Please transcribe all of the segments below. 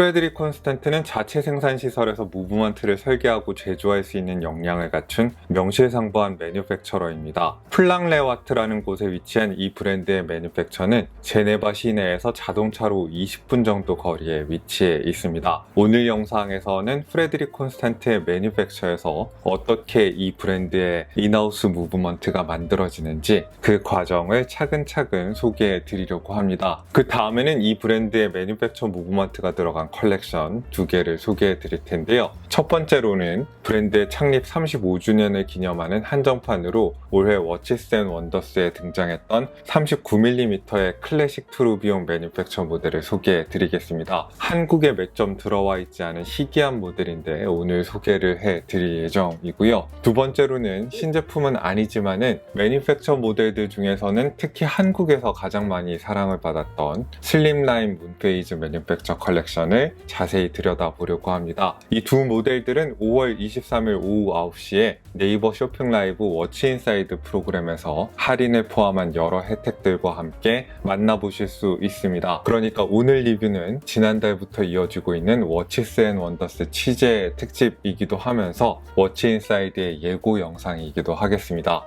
프레드릭 콘스탄트는 자체 생산 시설에서 무브먼트를 설계하고 제조할 수 있는 역량을 갖춘 명실상부한 매뉴팩처러입니다. 플랑레와트라는 곳에 위치한 이 브랜드의 매뉴팩처는 제네바 시내에서 자동차로 20분 정도 거리에 위치해 있습니다. 오늘 영상에서는 프레드릭 콘스탄트의 매뉴팩처에서 어떻게 이 브랜드의 인하우스 무브먼트가 만들어지는지 그 과정을 차근차근 소개해 드리려고 합니다. 그 다음에는 이 브랜드의 매뉴팩처 무브먼트가 들어간 컬렉션 두 개를 소개해 드릴 텐데요. 첫 번째로는 브랜드의 창립 35주년을 기념하는 한정판으로 올해 워치스 앤 원더스에 등장했던 39mm의 클래식 투루비온 매뉴팩처 모델을 소개해 드리겠습니다. 한국에 몇 점 들어와 있지 않은 희귀한 모델인데 오늘 소개를 해 드릴 예정이고요. 두 번째로는 신제품은 아니지만은 매뉴팩처 모델들 중에서는 특히 한국에서 가장 많이 사랑을 받았던 슬림라인 문페이즈 매뉴팩처 컬렉션을 자세히 들여다보려고 합니다. 이 두 모델들은 5월 23일 오후 9시에 네이버 쇼핑 라이브 워치 인사이드 프로그램에서 할인을 포함한 여러 혜택들과 함께 만나보실 수 있습니다. 그러니까 오늘 리뷰는 지난달부터 이어지고 있는 워치스 앤 원더스 취재 특집이기도 하면서 워치 인사이드의 예고 영상이기도 하겠습니다.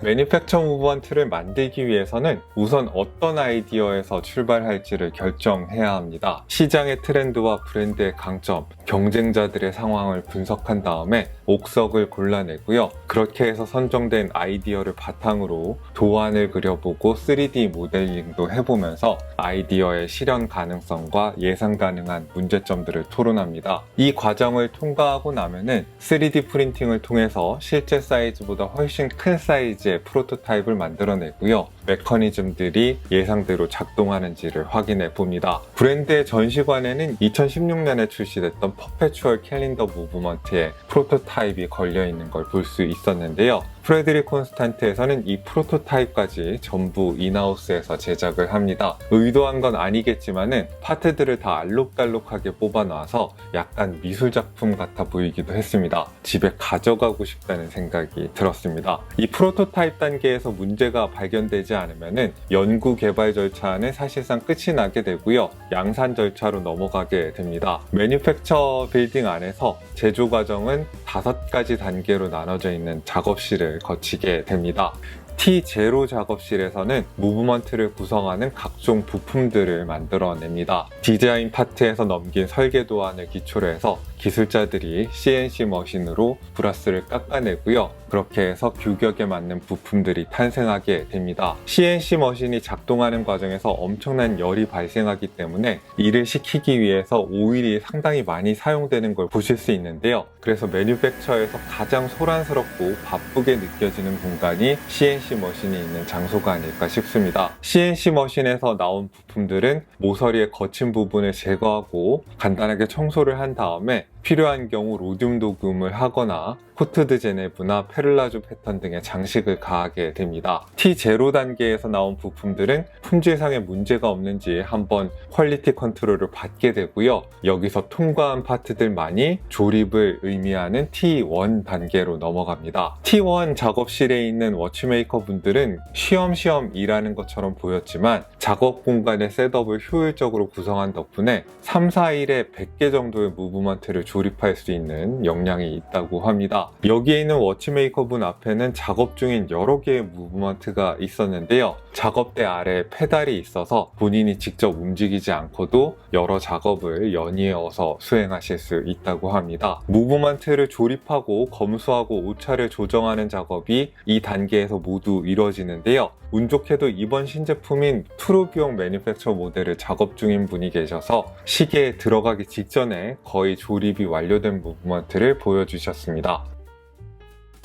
매니팩처 무브먼트를 만들기 위해서는 우선 어떤 아이디어에서 출발할지를 결정해야 합니다. 시장의 트렌드와 브랜드의 강점, 경쟁자들의 상황을 분석한 다음에 옥석을 골라내고요. 그렇게 해서 선정된 아이디어를 바탕으로 도안을 그려보고 3D 모델링도 해보면서 아이디어의 실현 가능성과 예상 가능한 문제점들을 토론합니다. 이 과정을 통과하고 나면은 3D 프린팅을 통해서 실제 사이즈보다 훨씬 큰 사이즈 의 프로토타입을 만들어내고요. 메커니즘들이 예상대로 작동하는지를 확인해 봅니다. 브랜드의 전시관에는 2016년에 출시됐던 퍼페추얼 캘린더 무브먼트의 프로토타입이 걸려 있는 걸 볼 수 있었는데요. 프레드릭 콘스탄트에서는 이 프로토타입까지 전부 인하우스에서 제작을 합니다. 의도한 건 아니겠지만은 파트들을 다 알록달록하게 뽑아놔서 약간 미술 작품 같아 보이기도 했습니다. 집에 가져가고 싶다는 생각이 들었습니다. 이 프로토타입 단계에서 문제가 발견되지 않으면은 연구 개발 절차는 사실상 끝이 나게 되고요. 양산 절차로 넘어가게 됩니다. 매뉴팩처 빌딩 안에서 제조 과정은 다섯 가지 단계로 나눠져 있는 작업실을 거치게 됩니다. T0 작업실에서는 무브먼트를 구성하는 각종 부품들을 만들어냅니다. 디자인 파트에서 넘긴 설계 도안을 기초로 해서 기술자들이 CNC 머신으로 브라스를 깎아내고요. 그렇게 해서 규격에 맞는 부품들이 탄생하게 됩니다. CNC 머신이 작동하는 과정에서 엄청난 열이 발생하기 때문에 이를 시키기 위해서 오일이 상당히 많이 사용되는 걸 보실 수 있는데요. 그래서 매뉴팩처에서 가장 소란스럽고 바쁘게 느껴지는 공간이 CNC 머신이 있는 장소가 아닐까 싶습니다. CNC 머신에서 나온 부품들은 모서리의 거친 부분을 제거하고 간단하게 청소를 한 다음에 필요한 경우 로듐 도금을 하거나 코트드 제네브나 페를라주 패턴 등의 장식을 가하게 됩니다. T0 단계에서 나온 부품들은 품질상에 문제가 없는지 한번 퀄리티 컨트롤을 받게 되고요. 여기서 통과한 파트들만이 조립을 의미하는 T1 단계로 넘어갑니다. T1 작업실에 있는 워치메이커 분들은 쉬엄쉬엄 일하는 것처럼 보였지만 작업 공간의 셋업을 효율적으로 구성한 덕분에 3, 4일에 100개 정도의 무브먼트를 조 립할 수 있는 역량이 있다고 합니다. 여기에 있는 워치메이커 분 앞에는 작업 중인 여러 개의 무브먼트가 있었는데요. 작업대 아래에 페달이 있어서 본인이 직접 움직이지 않고도 여러 작업을 연이어서 수행하실 수 있다고 합니다. 무브먼트를 조립하고 검수하고 오차를 조정하는 작업이 이 단계에서 모두 이루어지는데요. 운 좋게도 이번 신제품인 트루비용 매니팩처 모델을 작업 중인 분이 계셔서 시계에 들어가기 직전에 거의 조립이 완료된 무브먼트를 보여주셨습니다.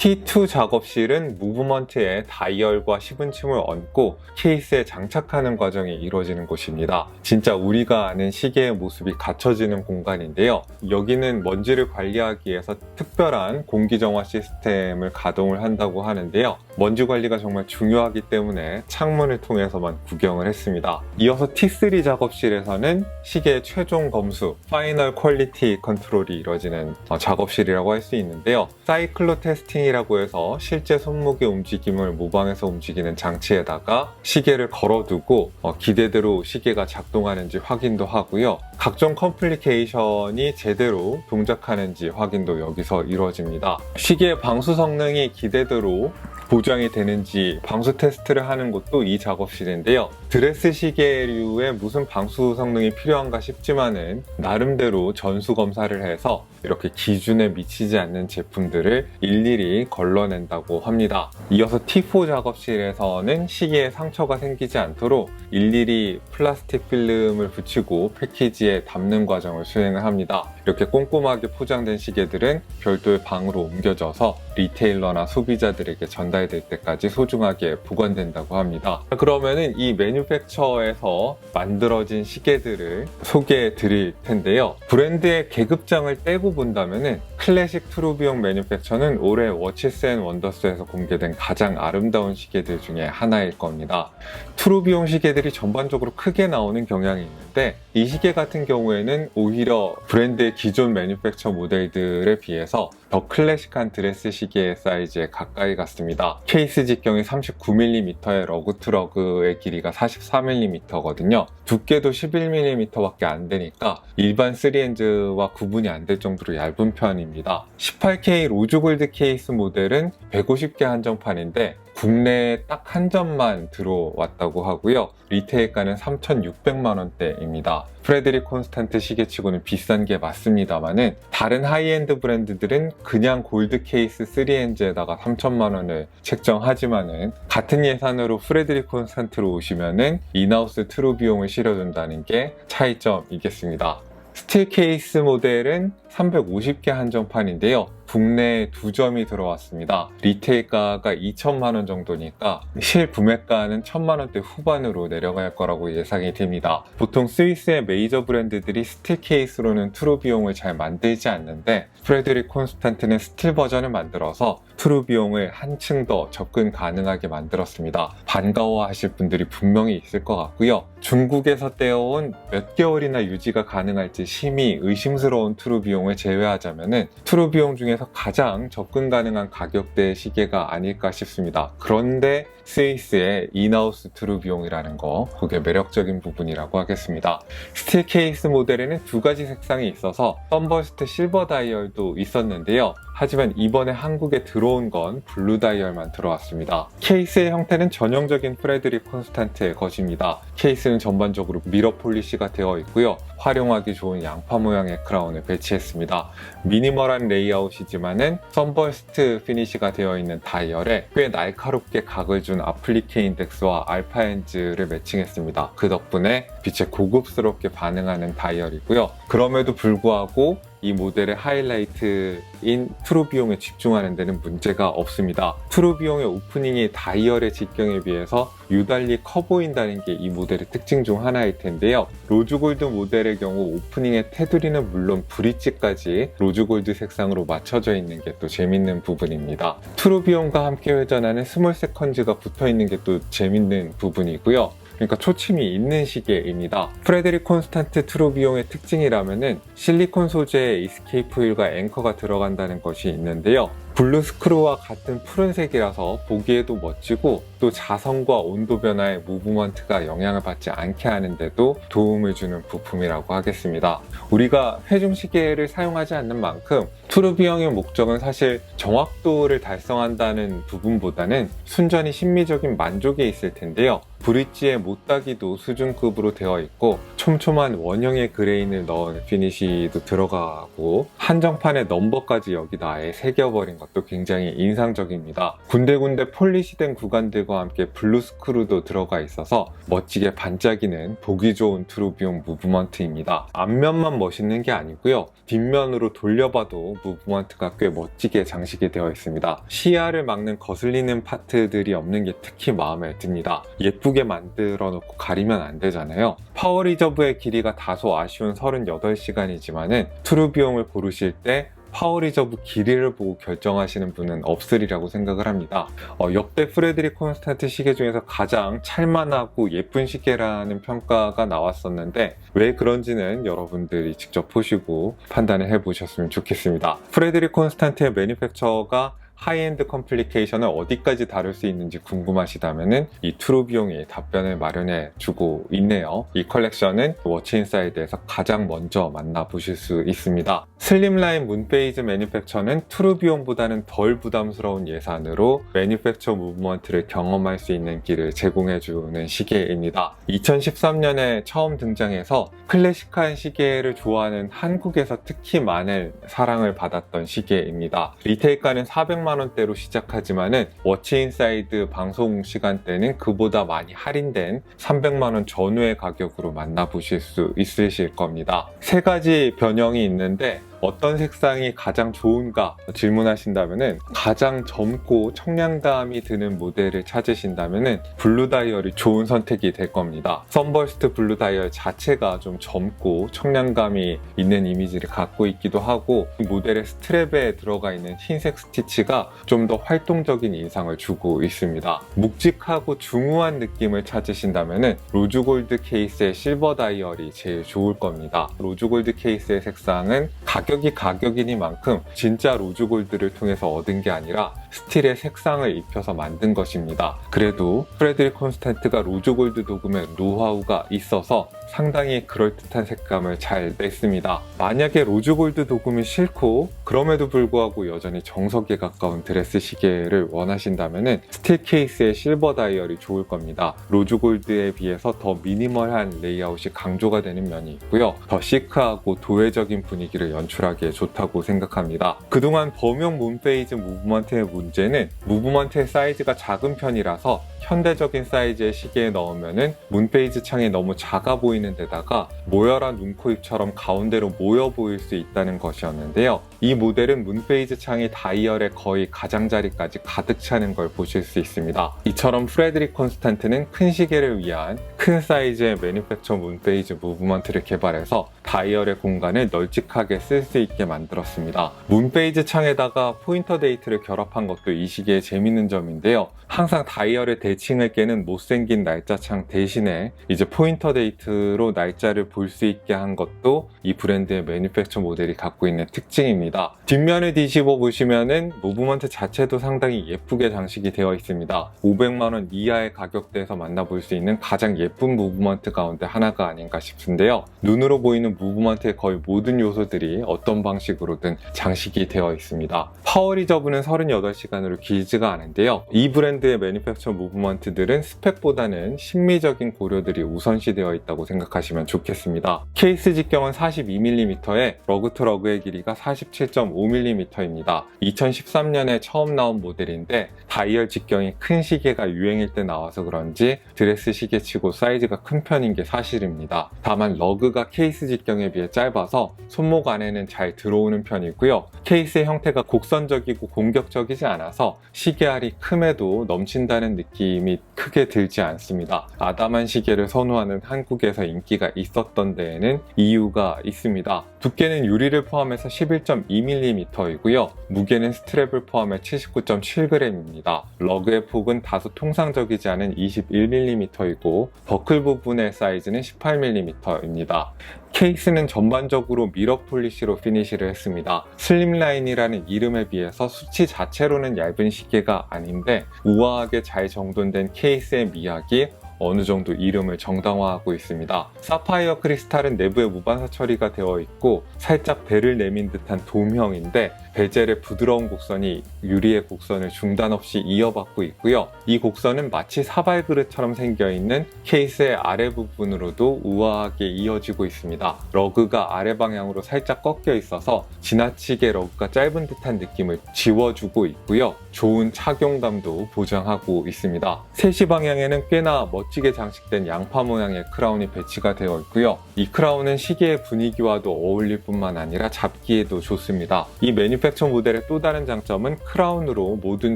T2 작업실은 무브먼트에 다이얼과 시분침을 얹고 케이스에 장착하는 과정이 이루어지는 곳입니다. 진짜 우리가 아는 시계의 모습이 갖춰지는 공간인데요. 여기는 먼지를 관리하기 위해서 특별한 공기정화 시스템을 가동을 한다고 하는데요. 먼지 관리가 정말 중요하기 때문에 창문을 통해서만 구경을 했습니다. 이어서 T3 작업실에서는 시계의 최종 검수, 파이널 퀄리티 컨트롤이 이루어지는 어, 작업실이라고 할 수 있는데요. 사이클로 테스팅이 프로그래밍이라고 해서 실제 손목의 움직임을 모방해서 움직이는 장치에다가 시계를 걸어두고 어, 기대대로 시계가 작동하는지 확인도 하고요. 각종 컴플리케이션이 제대로 동작하는지 확인도 여기서 이루어집니다. 시계의 방수 성능이 기대대로 보장이 되는지 방수 테스트를 하는 곳도 이 작업실인데요. 드레스 시계류에 무슨 방수 성능이 필요한가 싶지만은 나름대로 전수 검사를 해서 이렇게 기준에 미치지 않는 제품들을 일일이 걸러낸다고 합니다. 이어서 T4 작업실에서는 시계에 상처가 생기지 않도록 일일이 플라스틱 필름을 붙이고 패키지에 담는 과정을 수행을 합니다. 이렇게 꼼꼼하게 포장된 시계들은 별도의 방으로 옮겨져서 리테일러나 소비자들에게 전달될 때까지 소중하게 보관된다고 합니다. 그러면은 이 매뉴팩처에서 만들어진 시계들을 소개해 드릴 텐데요. 브랜드의 계급장을 떼고 본다면은 클래식 트루비용 매뉴팩처는 올해 워치스 앤 원더스에서 공개된 가장 아름다운 시계들 중에 하나일 겁니다. 트루비용 시계들이 전반적으로 크게 나오는 경향이 있는데 이 시계 같은 경우에는 오히려 브랜드의 기존 매뉴팩처 모델들에 비해서 더 클래식한 드레스 시계의 사이즈에 가까이 갔습니다. 케이스 직경이 39mm의 러그 투 러그의 길이가 44mm거든요. 두께도 11mm밖에 안 되니까 일반 3엔즈와 구분이 안 될 정도로 얇은 편입니다. 18K 로즈 골드 케이스 모델은 150개 한정판인데 국내에 딱 한 점만 들어왔다고 하고요. 리테일가는 3,600만 원대입니다. 프레드릭 콘스탄트 시계치고는 비싼 게 맞습니다만은 다른 하이엔드 브랜드들은 그냥 골드 케이스 3엔즈에다가 3천만 원을 책정하지만은 같은 예산으로 프레드릭 콘스탄트로 오시면은 인하우스 트루 비용을 실어준다는 게 차이점이겠습니다. 스틸 케이스 모델은 350개 한정판인데요. 국내에 두 점이 들어왔습니다. 리테일가가 2천만 원 정도니까 실구매가는 1천만 원대 후반으로 내려갈 거라고 예상이 됩니다. 보통 스위스의 메이저 브랜드들이 스틸 케이스로는 트루 비용을 잘 만들지 않는데 프레드릭 콘스탄트는 스틸 버전을 만들어서 트루 비용을 한층 더 접근 가능하게 만들었습니다. 반가워하실 분들이 분명히 있을 것 같고요. 중국에서 떼어온 몇 개월이나 유지가 가능할지 심히 의심스러운 트루 비용을 제외하자면은 트루 비용 중에 서 가장 접근 가능한 가격대의 시계가 아닐까 싶습니다. 그런데 스위스의 인하우스 트루 비용이라는 거 그게 매력적인 부분이라고 하겠습니다. 스틸 케이스 모델에는 두 가지 색상이 있어서 썬버스트 실버 다이얼도 있었는데요. 하지만 이번에 한국에 들어온 건 블루 다이얼만 들어왔습니다. 케이스의 형태는 전형적인 프레드릭 콘스탄트의 것입니다. 케이스는 전반적으로 미러 폴리시가 되어 있고요. 활용하기 좋은 양파 모양의 크라운을 배치했습니다. 미니멀한 레이아웃이지만은 선버스트 피니시가 되어 있는 다이얼에 꽤 날카롭게 각을 준 아플리케 인덱스와 알파 엔즈를 매칭했습니다. 그 덕분에 빛에 고급스럽게 반응하는 다이얼이고요. 그럼에도 불구하고 이 모델의 하이라이트인 트루 비용에 집중하는 데는 문제가 없습니다. 트루 비용의 오프닝이 다이얼의 직경에 비해서 유달리 커 보인다는 게 이 모델의 특징 중 하나일 텐데요. 로즈골드 모델의 경우 오프닝의 테두리는 물론 브릿지까지 로즈골드 색상으로 맞춰져 있는 게 또 재밌는 부분입니다. 트루 비용과 함께 회전하는 스몰 세컨즈가 붙어 있는 게 또 재밌는 부분이고요. 그러니까 초침이 있는 시계입니다. 프레드릭 콘스탄트 트루 비용의 특징이라면은 실리콘 소재의 이스케이프 휠과 앵커가 들어간다는 것이 있는데요. 블루 스크루와 같은 푸른색이라서 보기에도 멋지고 또 자성과 온도 변화에 무브먼트가 영향을 받지 않게 하는데도 도움을 주는 부품이라고 하겠습니다. 우리가 회중 시계를 사용하지 않는 만큼 투르비형의 목적은 사실 정확도를 달성한다는 부분보다는 순전히 심미적인 만족에 있을 텐데요. 브릿지의 못따기도 수준급으로 되어 있고 촘촘한 원형의 그레인을 넣은 피니쉬도 들어가고 한정판의 넘버까지 여기다 아예 새겨버린 것도 굉장히 인상적입니다. 군데군데 폴리시된 구간들과 함께 블루 스크루도 들어가 있어서 멋지게 반짝이는 보기 좋은 트루비용 무브먼트입니다. 앞면만 멋있는 게 아니고요. 뒷면으로 돌려봐도 무브먼트가 꽤 멋지게 장식이 되어 있습니다. 시야를 막는 거슬리는 파트들이 없는 게 특히 마음에 듭니다. 예쁘게 만들어 놓고 가리면 안 되잖아요. 파워 리저브의 길이가 다소 아쉬운 38시간이지만은 트루 비용을 고르실 때 파워 리저브 길이를 보고 결정하시는 분은 없으리라고 생각을 합니다. 어, 역대 프레드릭 콘스탄트 시계 중에서 가장 찰만하고 예쁜 시계라는 평가가 나왔었는데 왜 그런지는 여러분들이 직접 보시고 판단을 해보셨으면 좋겠습니다. 프레드릭 콘스탄트의 매니팩처가 하이엔드 컴플리케이션을 어디까지 다룰 수 있는지 궁금하시다면 이 트루비용이 답변을 마련해 주고 있네요. 이 컬렉션은 워치 인사이드에서 가장 먼저 만나보실 수 있습니다. 슬림라인 문페이즈 매니팩처는 트루비용보다는 덜 부담스러운 예산으로 매니팩처 무브먼트를 경험할 수 있는 길을 제공해주는 시계입니다. 2013년에 처음 등장해서 클래식한 시계를 좋아하는 한국에서 특히 많은 사랑을 받았던 시계입니다. 리테이가는 400만 원대로 시작하지만은 워치 인사이드 방송 시간대는 그보다 많이 할인된 300만 원 전후의 가격으로 만나보실 수 있으실 겁니다. 세 가지 변형이 있는데 어떤 색상이 가장 좋은가 질문하신다면은 가장 젊고 청량감이 드는 모델을 찾으신다면은 블루 다이얼이 좋은 선택이 될 겁니다. 선버스트 블루 다이얼 자체가 좀 젊고 청량감이 있는 이미지를 갖고 있기도 하고 이 모델의 스트랩에 들어가 있는 흰색 스티치가 좀 더 활동적인 인상을 주고 있습니다. 묵직하고 중후한 느낌을 찾으신다면은 로즈골드 케이스의 실버 다이얼이 제일 좋을 겁니다. 로즈골드 케이스의 색상은 가격 이 가격이니만큼 진짜 로즈골드를 통해서 얻은 게 아니라 스틸의 색상을 입혀서 만든 것입니다. 그래도 프레드릭 콘스탄트가 로즈골드 도금에 노하우가 있어서 상당히 그럴듯한 색감을 잘 냈습니다. 만약에 로즈골드 도금이 싫고 그럼에도 불구하고 여전히 정석에 가까운 드레스 시계를 원하신다면 스틸 케이스의 실버 다이얼이 좋을 겁니다. 로즈골드에 비해서 더 미니멀한 레이아웃이 강조가 되는 면이 있고요. 더 시크하고 도회적인 분위기를 연출 하기에 좋다고 생각합니다. 그동안 범용 문페이즈 무브먼트의 문제는 무브먼트의 사이즈가 작은 편이라서 현대적인 사이즈의 시계에 넣으면은 문페이즈 창이 너무 작아 보이는 데다가 모여라 눈코입처럼 가운데로 모여 보일 수 있다는 것이었는데요. 이 모델은 문페이즈 창이 다이얼의 거의 가장자리까지 가득 차는 걸 보실 수 있습니다. 이처럼 프레드릭 콘스탄트는 큰 시계를 위한 큰 사이즈의 매니팩처 문페이즈 무브먼트를 개발해서 다이얼의 공간을 널찍하게 쓸 수 있게 만들었습니다. 문페이즈 창에다가 포인터 데이트를 결합한 것도 이 시계의 재밌는 점인데요. 항상 다이얼의 대칭을 깨는 못생긴 날짜창 대신에 이제 포인터 데이트로 날짜를 볼 수 있게 한 것도 이 브랜드의 매니팩처 모델이 갖고 있는 특징입니다. 뒷면을 뒤집어 보시면은 무브먼트 자체도 상당히 예쁘게 장식이 되어 있습니다. 500만원 이하의 가격대에서 만나볼 수 있는 가장 예쁜 무브먼트 가운데 하나가 아닌가 싶은데요. 눈으로 보이는 무브먼트의 거의 모든 요소들이 어떤 방식으로든 장식이 되어 있습니다. 파워 리저브는 38시간으로 길지가 않은데요. 이 브랜드의 매니팩처 무브먼트 들은 스펙보다는 심미적인 고려들이 우선시되어 있다고 생각하시면 좋겠습니다. 케이스 직경은 42mm에 러그 투 러그의 길이가 47.5mm입니다. 2013년에 처음 나온 모델인데 다이얼 직경이 큰 시계가 유행일 때 나와서 그런지 드레스 시계치고 사이즈가 큰 편인 게 사실입니다. 다만 러그가 케이스 직경에 비해 짧아서 손목 안에는 잘 들어오는 편이고요. 케이스의 형태가 곡선적이고 공격적이지 않아서 시계알이 큼에도 넘친다는 느낌 이 크게 들지 않습니다. 아담한 시계를 선호하는 한국에서 인기가 있었던 데에는 이유가 있습니다. 두께는 유리를 포함해서 11.2mm이고요. 무게는 스트랩을 포함해 79.7g입니다. 러그의 폭은 다소 통상적이지 않은 21mm이고 버클 부분의 사이즈는 18mm입니다. 케이스는 전반적으로 미러 폴리시로 피니시를 했습니다. 슬림라인이라는 이름에 비해서 수치 자체로는 얇은 시계가 아닌데 우아하게 잘 정 돈된 케이스의 미학이 어느 정도 이름을 정당화하고 있습니다. 사파이어 크리스탈은 내부에 무반사 처리가 되어 있고 살짝 배를 내민 듯한 돔형인데 베젤의 부드러운 곡선이 유리의 곡선을 중단 없이 이어받고 있고요. 이 곡선은 마치 사발 그릇처럼 생겨 있는 케이스의 아래 부분으로도 우아하게 이어지고 있습니다. 러그가 아래 방향으로 살짝 꺾여 있어서 지나치게 러그가 짧은 듯한 느낌을 지워주고 있고요. 좋은 착용감도 보장하고 있습니다. 3시 방향에는 꽤나 멋지게 장식된 양파 모양의 크라운이 배치가 되어 있고요. 이 크라운은 시계의 분위기와도 어울릴 뿐만 아니라 잡기에도 좋습니다. 이매 니팩처 모델의 또 다른 장점은 크라운으로 모든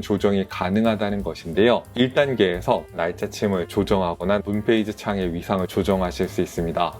조정이 가능하다는 것인데요. 1단계에서 날짜침을 조정하거나 문페이지 창의 위상을 조정하실 수 있습니다.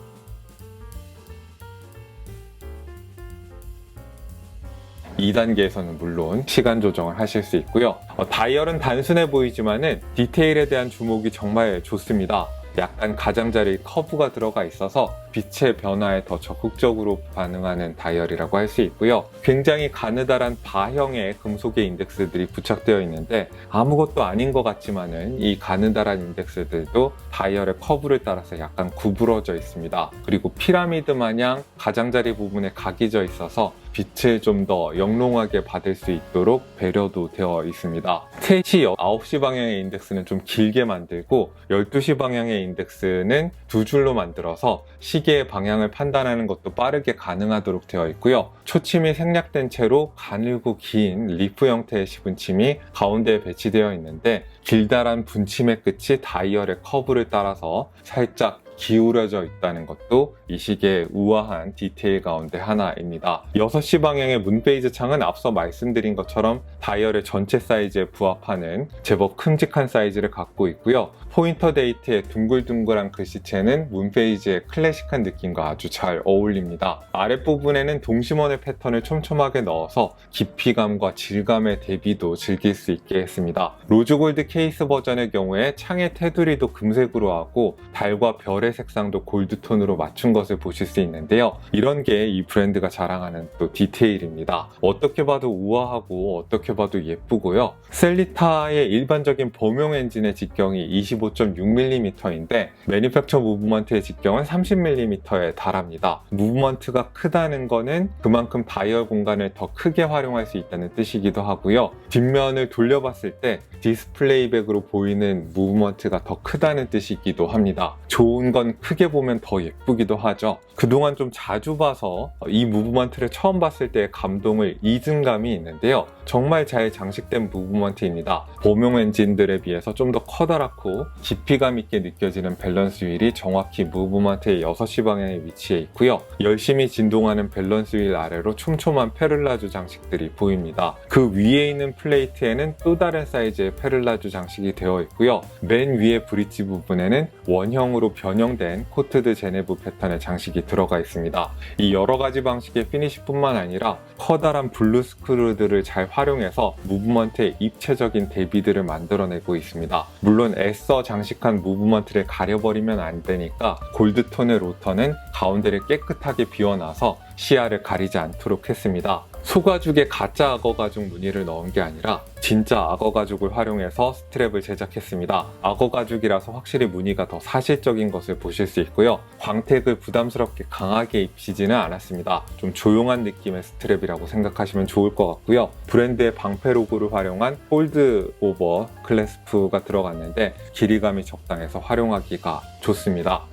2단계에서는 물론 시간 조정을 하실 수 있고요. 어, 다이얼은 단순해 보이지만은 디테일에 대한 주목이 정말 좋습니다. 약간 가장자리 커브가 들어가 있어서 빛의 변화에 더 적극적으로 반응하는 다이얼이라고 할 수 있고요. 굉장히 가느다란 바형의 금속의 인덱스들이 부착되어 있는데 아무것도 아닌 것 같지만은 이 가느다란 인덱스들도 다이얼의 커브를 따라서 약간 구부러져 있습니다. 그리고 피라미드 마냥 가장자리 부분에 각이 져 있어서 빛을 좀 더 영롱하게 받을 수 있도록 배려도 되어 있습니다. 3시, 9시 방향의 인덱스는 좀 길게 만들고 12시 방향의 인덱스는 두 줄로 만들어서 시계 의 방향을 판단하는 것도 빠르게 가능하도록 되어 있고요. 초침이 생략된 채로 가늘고 긴 리프 형태의 시분침이 가운데에 배치되어 있는데 길다란 분침의 끝이 다이얼의 커브를 따라서 살짝 기울어져 있다는 것도 이 시계의 우아한 디테일 가운데 하나입니다. 6시 방향의 문페이즈 창은 앞서 말씀드린 것처럼 다이얼의 전체 사이즈에 부합하는 제법 큼직한 사이즈를 갖고 있고요. 포인터 데이트의 둥글둥글한 글씨체는 문페이지의 클래식한 느낌과 아주 잘 어울립니다. 아랫부분에는 동심원의 패턴을 촘촘하게 넣어서 깊이감과 질감의 대비도 즐길 수 있게 했습니다. 로즈골드 케이스 버전의 경우에 창의 테두리도 금색으로 하고 달과 별의 색상도 골드톤으로 맞춘 것을 보실 수 있는데요. 이런 게 이 브랜드가 자랑하는 또 디테일입니다. 어떻게 봐도 우아하고 어떻게 봐도 예쁘고요. 셀리타의 일반적인 범용 엔진의 직경이 25.6mm인데 매니팩처 무브먼트의 직경은 30mm에 달합니다. 무브먼트가 크다는 거는 그만큼 다이얼 공간을 더 크게 활용할 수 있다는 뜻이기도 하고요. 뒷면을 돌려봤을 때 디스플레이백으로 보이는 무브먼트가 더 크다는 뜻이기도 합니다. 좋은 건 크게 보면 더 예쁘기도 하죠. 그동안 좀 자주 봐서 이 무브먼트를 처음 봤을 때의 감동을 잊은 감이 있는데요. 정말 잘 장식된 무브먼트입니다. 범용 엔진들에 비해서 좀 더 커다랗고 깊이감 있게 느껴지는 밸런스 휠이 정확히 무브먼트의 6시 방향에 위치해 있고요. 열심히 진동하는 밸런스 휠 아래로 촘촘한 페를라주 장식들이 보입니다. 그 위에 있는 플레이트에는 또 다른 사이즈의 페를라주 장식이 되어 있고요. 맨 위에 브릿지 부분에는 원형으로 변형된 코트드 제네브 패턴의 장식이 들어가 있습니다. 이 여러 가지 방식의 피니시뿐만 아니라 커다란 블루 스크루들을 잘 활용해서 무브먼트의 입체적인 대비들을 만들어내고 있습니다. 물론 애써 장식한 무브먼트를 가려버리면 안 되니까 골드톤의 로터는 가운데를 깨끗하게 비워놔서 시야를 가리지 않도록 했습니다. 소가죽에 가짜 악어 가죽 무늬를 넣은 게 아니라 진짜 악어 가죽을 활용해서 스트랩을 제작했습니다. 악어 가죽이라서 확실히 무늬가 더 사실적인 것을 보실 수 있고요. 광택을 부담스럽게 강하게 입히지는 않았습니다. 좀 조용한 느낌의 스트랩이라고 생각하시면 좋을 것 같고요. 브랜드의 방패 로고를 활용한 폴드 오버 클래스프가 들어갔는데 길이감이 적당해서 활용하기가 좋습니다.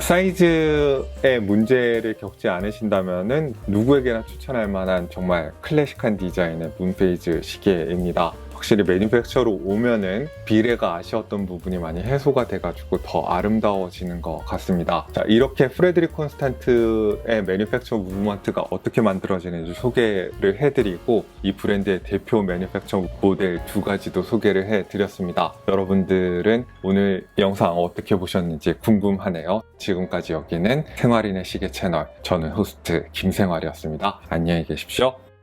사이즈의 문제를 겪지 않으신다면 누구에게나 추천할 만한 정말 클래식한 디자인의 문페이즈 시계입니다. 확실히 매니팩처로 오면은 비례가 아쉬웠던 부분이 많이 해소가 돼가지고 더 아름다워지는 것 같습니다. 자, 이렇게 프레드릭 콘스탄트의 매니팩처 무브먼트가 어떻게 만들어지는지 소개를 해드리고 이 브랜드의 대표 매니팩처 모델 두 가지도 소개를 해드렸습니다. 여러분들은 오늘 영상 어떻게 보셨는지 궁금하네요. 지금까지 여기는 생활인의 시계 채널 저는 호스트 김생활이었습니다. 안녕히 계십시오.